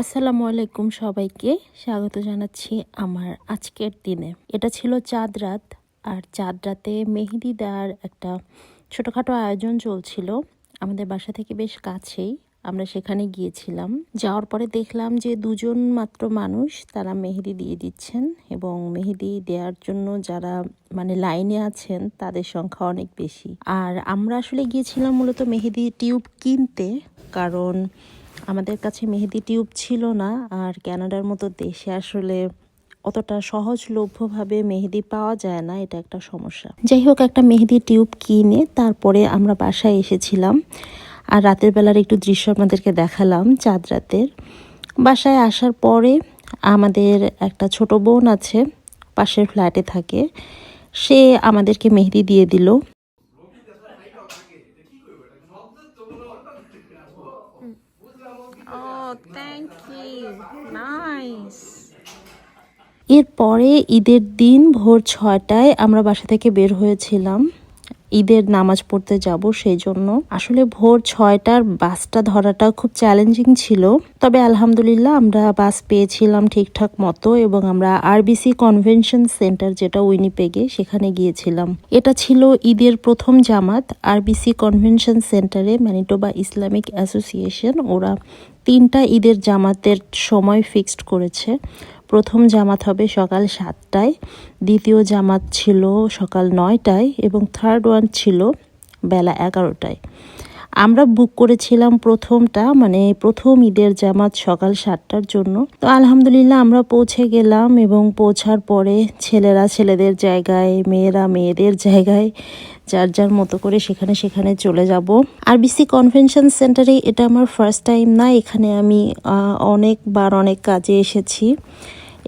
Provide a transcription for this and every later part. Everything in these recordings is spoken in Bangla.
আসসালামু আলাইকুম সবাইকে। স্বাগত জানাচ্ছি আমার আজকের দিনে। এটা ছিল চাঁদ রাত, আর চাঁদ রাতে মেহেদি দেওয়ার একটা ছোটোখাটো আয়োজন চলছিল। আমাদের বাসা থেকে বেশ কাছেই আমরা সেখানে গিয়েছিলাম। যাওয়ার পরে দেখলাম যে দুজন মাত্র মানুষ তারা মেহেদি দিয়ে দিচ্ছেন এবং মেহেদি দেওয়ার জন্য যারা মানে লাইনে আছেন তাদের সংখ্যা অনেক বেশি। আর আমরা আসলে গিয়েছিলাম মূলত মেহেদি টিউব কিনতে, কারণ আমাদের কাছে মেহেদি টিউব ছিল না, আর ক্যানাডার মতো দেশে আসলে অতটা সহজলভ্যভাবে মেহেদি পাওয়া যায় না, এটা একটা সমস্যা। যাই হোক, একটা মেহেদি টিউব কিনে তারপরে আমরা বাসায় এসেছিলাম, আর রাতের বেলার একটু দৃশ্য আপনাদেরকে দেখালাম চাঁদ রাতের। বাসায় আসার পরে আমাদের একটা ছোট বোন আছে, পাশের ফ্ল্যাটে থাকে, সে আমাদেরকে মেহেদি দিয়ে দিল। Oh, thank you. Nice. এরপরে ঈদের দিন ভোর ছটায় আমরা বাসা থেকে বের হয়েছিলাম ঈদের নামাজ পড়তে যাব সেই জন্য আসলে ভোর ছয়টার বাসটা ধরাটা খুব চ্যালেঞ্জিং ছিল। তবে আলহামদুলিল্লাহ আমরা বাস পেয়েছিলাম ঠিকঠাক মতো এবং আমরা আরবিসি কনভেনশন সেন্টার যেটা উইনিপেগে সেখানে গিয়েছিলাম। এটা ছিল ঈদের প্রথম জামাত আরবিসি কনভেনশন সেন্টারে ম্যানিটোবা ইসলামিক অ্যাসোসিয়েশন ওরা তিনটা ঈদের জামাতের সময় ফিক্সড করেছে। প্রথম জামাত হবে সকাল সাতটায়, দ্বিতীয় জামাত ছিল সকাল নয়টায় এবং থার্ড ওয়ান ছিল বেলা এগারোটায়। আমরা বুক করেছিলাম প্রথমটা মানে প্রথম ঈদের জামাত সকাল সাতটার জন্য। তো আলহামদুলিল্লাহ আমরা পৌঁছে গেলাম এবং পৌঁছার পরে ছেলেরা ছেলেদের জায়গায়, মেয়েরা মেয়েদের জায়গায় যার যার মতো করে সেখানে সেখানে চলে যাব। আরবিসি কনভেনশন সেন্টারে এটা আমার ফার্স্ট টাইম না, এখানে আমি অনেকবার অনেক কাজে এসেছি।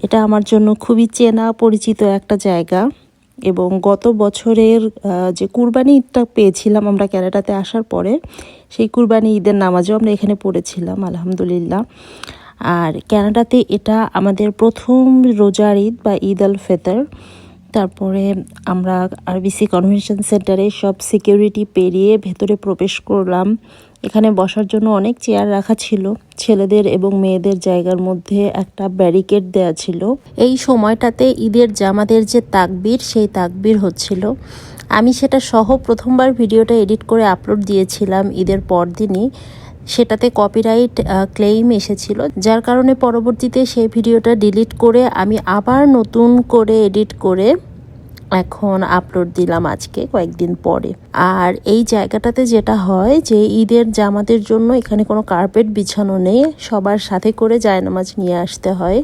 এটা আমার জন্য খুবই চেনা পরিচিত একটা জায়গা এবং গত বছরের যে কুরবানি ঈদটা পেয়েছিলাম আমরা ক্যানাডাতে আসার পরে, সেই কুরবানি ঈদের নামাজও আমরা এখানে পড়েছিলাম, আলহামদুলিল্লাহ। আর ক্যানাডাতে এটা আমাদের প্রথম রোজার ঈদ বা ঈদ আল ফেতর। তারপরে আমরা আরবিসি কনভেনশন সেন্টারে সব সিকিউরিটি পেরিয়ে ভেতরে প্রবেশ করলাম। এখানে বসার জন্য অনেক চেয়ার রাখা ছিল। ছেলেদের এবং মেয়েদের জায়গার মধ্যে একটা ব্যারিকেড দেয়া ছিল। এই সময়টাতে ঈদের জামাদের যে তাকবির, সেই তাকবির হচ্ছিল। আমি সেটা সহ প্রথমবার ভিডিওটা এডিট করে আপলোড দিয়েছিলাম ঈদের পরদিনই। সেটাতে কপিরাইট ক্লেইম এসেছিল যার কারণে পরবর্তীতে সেই ভিডিওটা ডিলিট করে আমি আবার নতুন করে এডিট করে এখন আপলোড দিলাম আজকে, কয়েকদিন পরে আর এই জায়গাটাতে যেটা হয় যে ঈদের জামাতের জন্য এখানে কোনো কার্পেট বিছানো নেই, সবার সাথে করে জায়নামাজ নিয়ে আসতে হয়.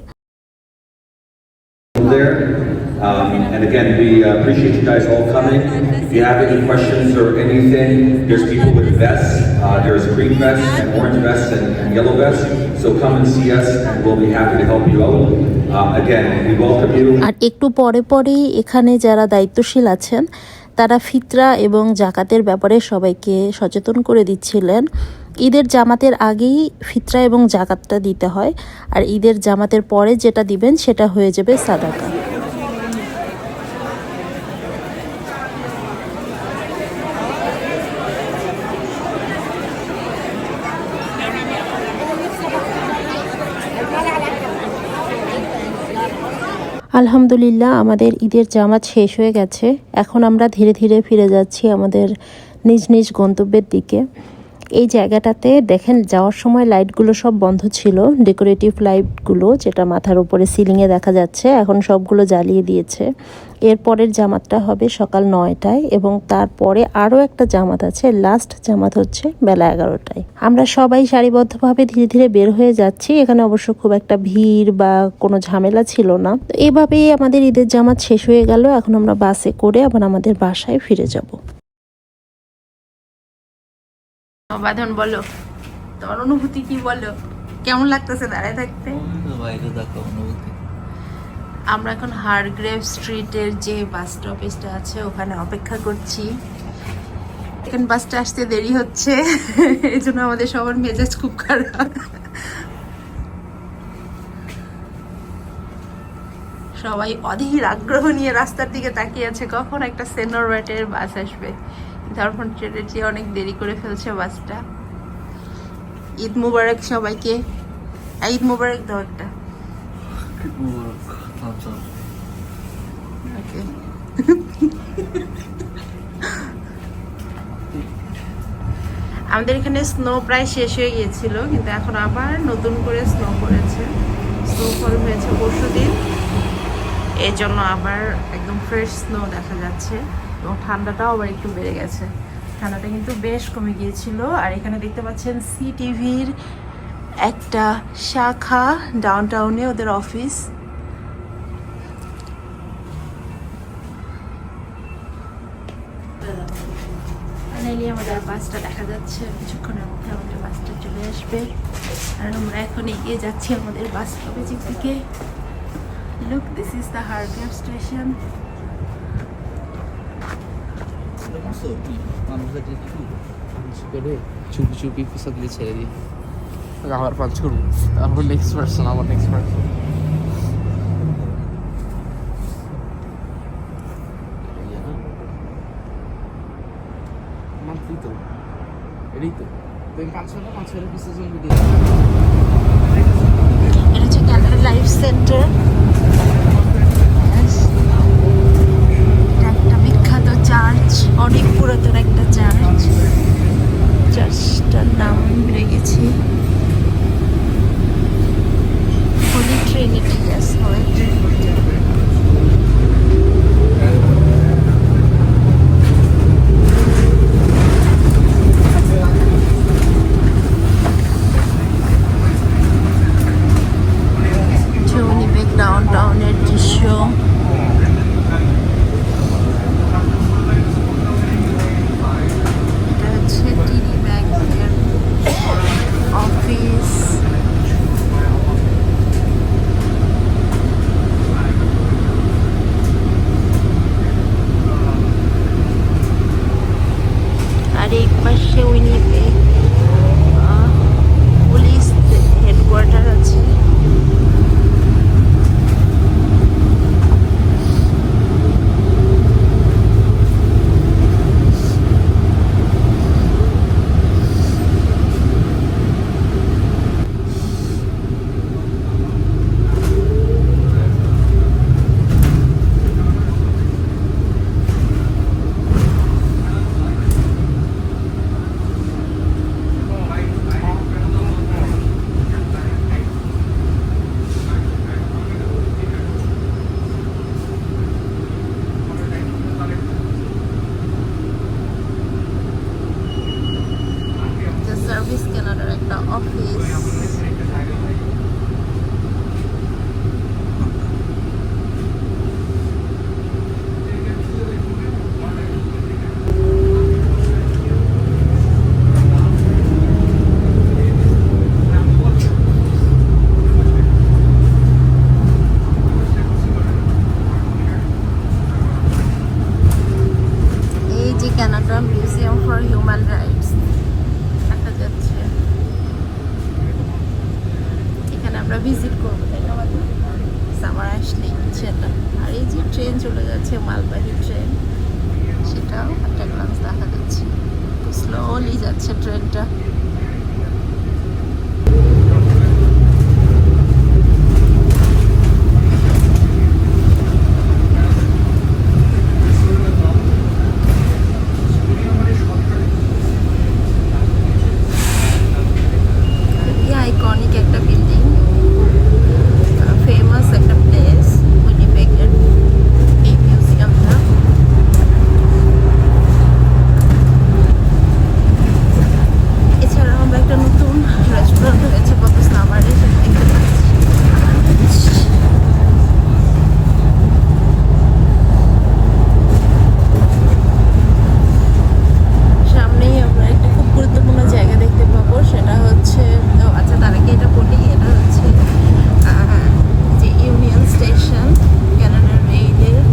Um, and again, we uh, appreciate you guys all coming. If you have any questions or anything, there's people with vests. Uh, there's green vests and orange vests and, and yellow vests. So come and see us and we'll be happy to help you out. Um, again, we welcome you. আর একটু পরে পরেই এখানে যারা দায়িত্বশীল আছেন তারা ফিতরা এবং জাকাতের ব্যাপারে সবাইকে সচেতন করে দিচ্ছিলেন ঈদের জামাতের আগেই ফিতরা এবং জাকাতটা দিতে হয় আর ঈদের জামাতের পরে যেটা দিবেন সেটা হয়ে যাবে সাদাকা আলহামদুলিল্লাহ, আমাদের ঈদের জামাত শেষ হয়ে গেছে। এখন আমরা ধীরে ধীরে ফিরে যাচ্ছি আমাদের নিজ নিজ গন্তব্যের দিকে। এই জায়গাটাতে দেখেন যাওয়ার সময় লাইটগুলো সব বন্ধ ছিল ডেকোরেটিভ লাইটগুলো যেটা মাথার উপরে সিলিংয়ে দেখা যাচ্ছে, এখন সবগুলো জ্বালিয়ে দিয়েছে। এরপরের জামাতটা হবে সকাল নয়টায় এবং তারপরে আরও একটা জামাত আছে লাস্ট জামাত হচ্ছে বেলা এগারোটায়। আমরা সবাই সারিবদ্ধভাবে ধীরে ধীরে বের হয়ে যাচ্ছি, এখানে অবশ্য খুব একটা ভিড় বা কোনো ঝামেলা ছিল না। তো এভাবেই আমাদের ঈদের জামাত শেষ হয়ে গেল, এখন আমরা বাসে করে আবার আমাদের বাসায় ফিরে যাব। বাঁধন বলো। তোমার অনুভূতি কি বলো? কেমন লাগতেছে দাঁড়ায় থাকতে? আমরা এখন হারগ্রেভ স্ট্রিটের যে বাস স্টপেজটা আছে ওখানে অপেক্ষা করছি। এখানে বাসটা আসতে দেরি হচ্ছে এই জন্য আমাদের সবার মেজাজ খুব খারাপ। সবাই অধীর আগ্রহ নিয়ে রাস্তার দিকে তাকিয়ে আছে কখন একটা সেনোরব্যাটের বাস আসবে। তারপর ট্রেনের অনেক দেরি করে ফেলছে বাসটা। ঈদ মুবারক সবাইকে। ঈদ মোবারক দাও একটা। ওকে। আমাদের এখানে স্নো প্রায় শেষ হয়ে গিয়েছিল কিন্তু এখন আবার নতুন করে স্নো পড়েছে। স্নোফল হয়েছে পরশু দিন এর জন্য আবার একদম ফ্রেশ স্নো দেখা যাচ্ছে। এবং ঠান্ডাটাও আবার একটু বেড়ে গেছে। ঠান্ডাটা কিন্তু বেশ কমে গিয়েছিল। আর এখানে দেখতে পাচ্ছেন সি টিভির একটা শাখা ডাউন টাউনে ওদের অফিস ফাইনালি আমাদের বাসটা দেখা যাচ্ছে। কিছুক্ষণের মধ্যে আমাদের বাসটা চলে আসবে। আর আমরা এখন এগিয়ে যাচ্ছি আমাদের বাস স্টপেজের দিকে। Look this is the Hargrave station মানুষদের কি? কিছু করে চুপি চুপি পিছা দিয়ে ছেড়ে দিই। আবার পাঁচ করব তারপর নেক্সট পার্সন আবার নেক্সট পার্সন মাত্রই তো? এটাই তো? তুমি পিসের জন্য এটা হচ্ছে ক্যানাডা লাইফ সেন্টার একটা বিখ্যাত চার্চ অনেক পুরাতন একটা চার্চ চার্চটার নাম আমি ভুলে গেছি Holy Trinity yes Holy Trinity জৌনিবেগ ডাউন টাউনের দৃশ্য এটা হচ্ছে টিডি ব্যাংকের অফিস আর এক পাশে উইনিপেগ পুলিশ হেডকোয়ার্টার আছে সার্ভিস কেনাডার একটা অফিস এই যে Canada museum for human rights দেখা যাচ্ছে এখানে আমরা ভিজিট করব, তাই না সামার আসলে সেটা আর এই যে ট্রেন চলে যাচ্ছে, মালবাহী ট্রেন সেটাও একটা গ্লান্স দেখা যাচ্ছে। স্লোলি যাচ্ছে ট্রেনটা খুবই আইকনিক একটা বিল্ডিং ফেমাস একটা প্লেস উইনিপেগের এই মিউজিয়ামটা এছাড়াও আমরা একটা নতুন রেস্টুরেন্ট হয়েছে কত সামারে সেটা দেখতে পাচ্ছি সামনেই আমরা একটা খুব গুরুত্বপূর্ণ জায়গা দেখতে পাবো সেটা হচ্ছে ও আচ্ছা তার আগে এটা বলি এটা হচ্ছে আহ, যে ইউনিয়ন স্টেশন ক্যানাডার রেলের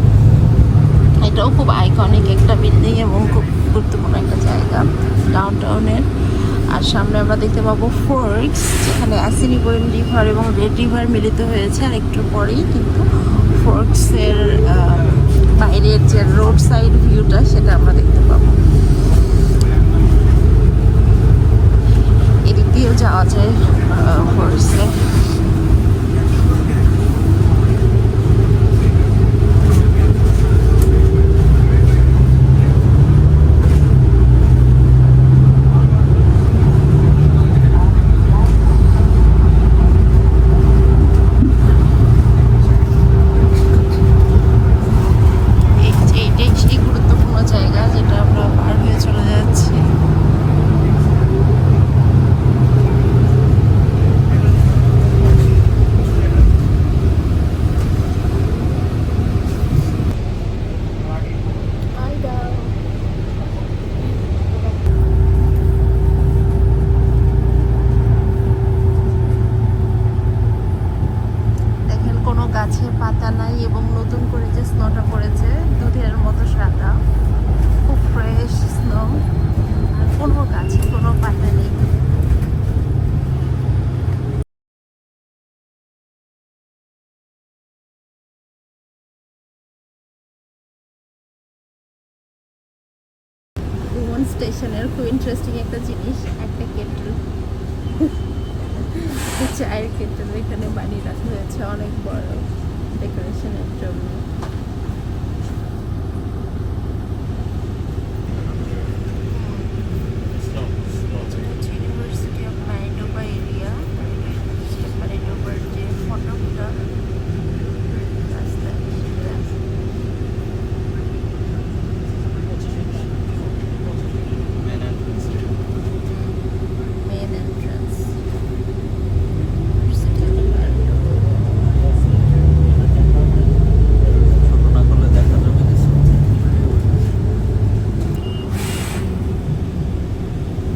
এটাও খুব আইকনিক একটা বিল্ডিং এবং খুব গুরুত্বপূর্ণ একটা জায়গা ডাউন টাউনের আর সামনে আমরা দেখতে পাবো ফোর্কস যেখানে অ্যাসিনিবোয়েন রিভার এবং মিলিত হয়েছে আর একটু পরেই, কিন্তু ফোর্কসের বাইরের যে রোড সাইড ভিউটা, সেটা আমরা দেখতে পাবো। এদিক দিয়েও যাওয়া যায় ফোর্সে গাছে পাতা নাই এবং নতুন করে যে স্নোটা পড়েছে দুধের মতো সাদা খুব ফ্রেশ স্নো আর কোনো গাছে কোনো পাতা নেই স্টেশনের খুব ইন্টারেস্টিং একটা জিনিস, একটা কেটল। চায়ের কেটল, এখানে বানিয়ে রাখা হয়েছে অনেক বড় ডেকোরেশনের জন্য ইউনিভার্সিটি অফ ম্যানিটোবা এরিয়া ম্যানিটোবার যে ফটোটা রাস্তা সেটা main entrance. University of Manitoba.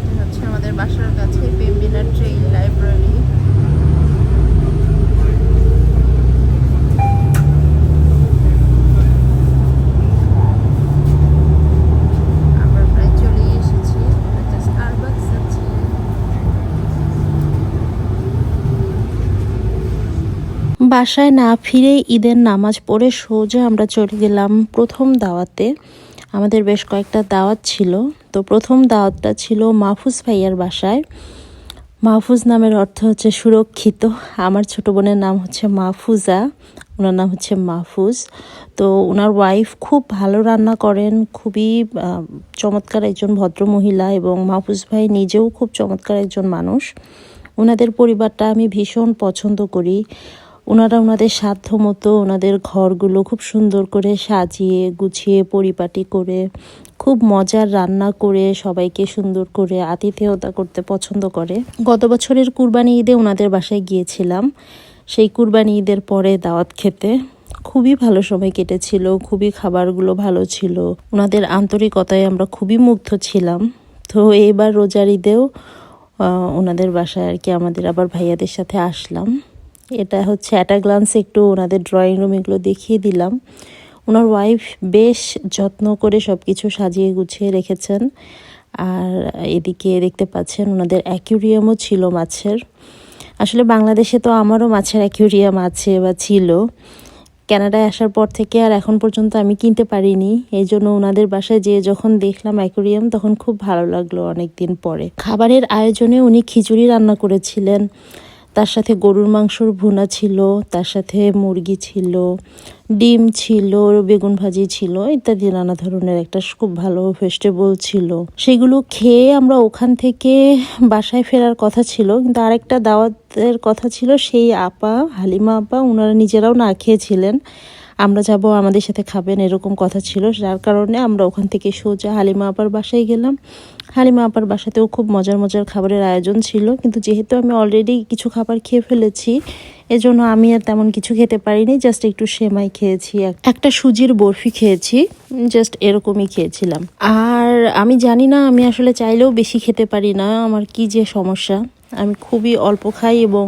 এটা হচ্ছে আমাদের বাসার কাছে বেম্বিনা ট্রেইল লাইব্রেরি আমরা প্রায় চলেই এসেছি একটা স্টারবাকস আছে বাসায় না ফিরে ঈদের নামাজ পড়ে সোজা আমরা চলে গেলাম প্রথম দাওয়াতে। আমাদের বেশ কয়েকটা দাওয়াত ছিল। তো প্রথম দাওয়াতটা ছিল মাহফুজ ভাইয়ার বাসায়। মাহফুজ নামের অর্থ হচ্ছে সুরক্ষিত। আমার ছোট বোনের নাম হচ্ছে মাহফুজা, ওনার নাম হচ্ছে মাহফুজ। তো ওনার ওয়াইফ খুব ভালো রান্না করেন, খুবই চমৎকার একজন ভদ্র মহিলা এবং মাহফুজ ভাই নিজেও খুব চমৎকার একজন মানুষ। ওনাদের পরিবারটা আমি ভীষণ পছন্দ করি। ওনারা ওনাদের সাধ্য মতো ওনাদের ঘরগুলো খুব সুন্দর করে সাজিয়ে, গুছিয়ে, পরিপাটি করে, খুব মজার রান্না করে সবাইকে সুন্দর করে আতিথেয়তা করতে পছন্দ করে। গত বছরের কুরবানি ঈদে ওনাদের বাসায় গিয়েছিলাম। সেই কুরবানি ঈদের পরে দাওয়াত খেতে খুবই ভালো সময় কেটেছিল, খুবই খাবারগুলো ভালো ছিল। ওনাদের আন্তরিকতায় আমরা খুবই মুগ্ধ ছিলাম। তো এইবার রোজার ঈদেও ওনাদের বাসায় আর কি আমাদের আবার ভাইয়াদের সাথে আসলাম। এটা হচ্ছে অ্যাট গ্লান্স একটু ওনাদের ড্রয়িং রুম এগুলো দেখিয়ে দিলাম। ওনার ওয়াইফ বেশ যত্ন করে সব কিছু সাজিয়ে গুছিয়ে রেখেছেন। আর এদিকে দেখতে পাচ্ছেন ওনাদের অ্যাকুরিয়ামও ছিল মাছের। আসলে বাংলাদেশে তো আমারও মাছের অ্যাকুরিয়াম আছে বা ছিল। ক্যানাডায় আসার পর থেকে আর এখন পর্যন্ত আমি কিনতে পারিনি। এই জন্য ওনাদের বাসায় যেয়ে যখন দেখলাম অ্যাকোরিয়াম তখন খুব ভালো লাগল অনেক দিন পরে। খাবারের আয়োজনে উনি খিচুড়ি রান্না করেছিলেন। তার সাথে গরুর মাংসর ভুনা ছিল, তার সাথে মুরগি ছিল, ডিম ছিল, বেগুন ভাজি ছিল, ইত্যাদি নানা ধরনের একটা খুব ভালো ভেজিটেবল ছিল। সেগুলো খেয়ে আমরা ওখান থেকে বাসায় ফেরার কথা ছিল, কিন্তু আরেকটা দাওয়াতের কথা ছিল, সেই আপা, হালিমা আপা ওনারা নিজেরাও না খেয়েছিলেন। আমরা যাব, আমাদের সাথে খাবেন, এরকম কথা ছিল। যার কারণে আমরা ওখান থেকে সোজা হালিমা আপার বাসায় গেলাম। হালিমা আপার বাসাতেও খুব মজার মজার খাবারের আয়োজন ছিল। কিন্তু যেহেতু আমি অলরেডি কিছু খাবার খেয়ে ফেলেছি, এজন্য আমি আর তেমন কিছু খেতে পারিনি জাস্ট একটু সেমাই খেয়েছি একটা সুজির বরফি খেয়েছি জাস্ট এরকমই খেয়েছিলাম। আর আমি জানি না, আমি আসলে চাইলেও বেশি খেতে পারি না, আমার কি যে সমস্যা। আমি খুবই অল্প খাই এবং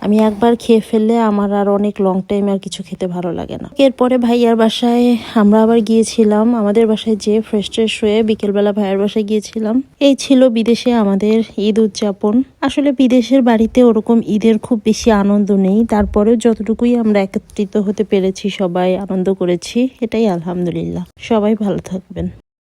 আমি একবার খেয়ে ফেললে আমার আর অনেক লং টাইম আর কিছু খেতে ভালো লাগে না। এরপরে ভাইয়ার বাসায় আমরা আবার গিয়েছিলাম। আমাদের বাসায় যে ফ্রেশ ট্রেশ হয়ে বিকেলবেলা ভাইয়ার বাসায় গিয়েছিলাম। এই ছিল বিদেশে আমাদের ঈদ উদযাপন। আসলে বিদেশের বাড়িতে ওরকম ঈদের খুব বেশি আনন্দ নেই। তারপরেও যতটুকুই আমরা একত্রিত হতে পেরেছি, সবাই আনন্দ করেছি, এটাই আলহামদুলিল্লাহ। সবাই ভালো থাকবেন।